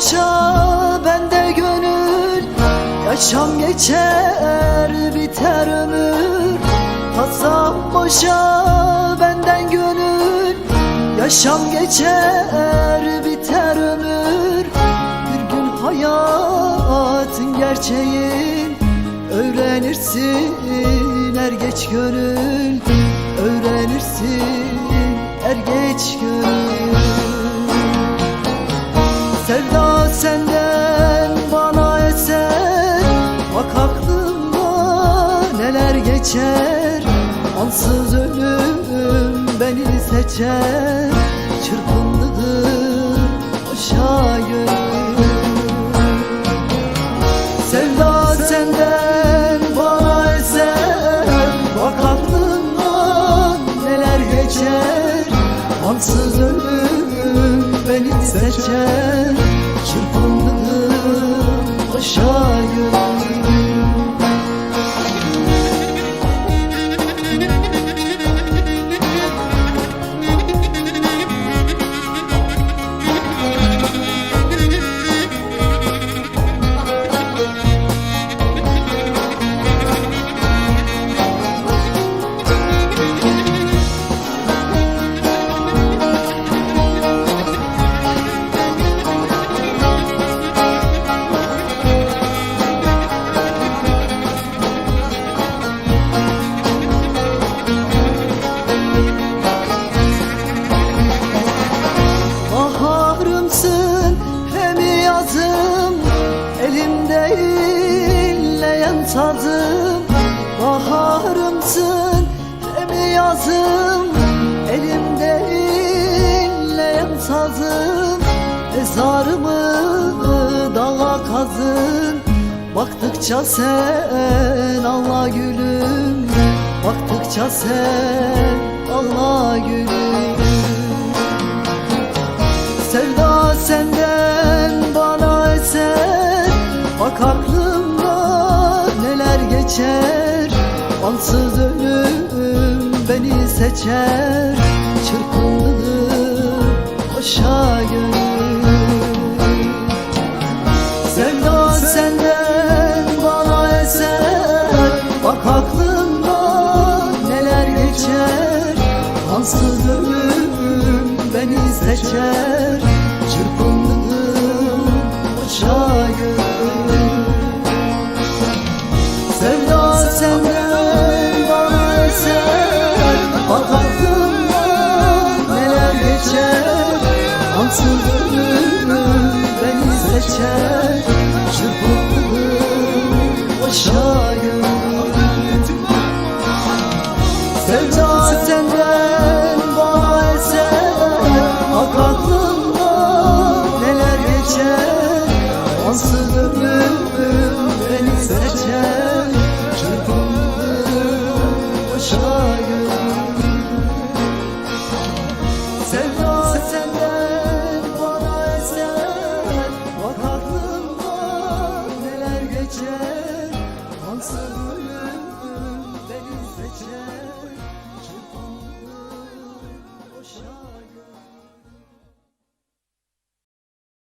boşa bende gönül. Yaşam geçer biter ömür. Masam boşa benden gönül. Yaşam geçer biter ömür. Bir gün hayatın gerçeğin. Öğrenirsin er geç gönül. Öğrenirsin er geç gönül geçer. Ansız ölüm beni seçer. Çırpındım inleyen tadım Baharımsın hem yazım Elimde inleyen tadım Mezarımı dağa kazın. Baktıkça sen Allah gülüm Baktıkça sen Allah gülüm. Sevda senden bana eser Bak neler geçer. Ansız ölüm beni seçer. Çırpındım boşa gönül seçer Çırpındım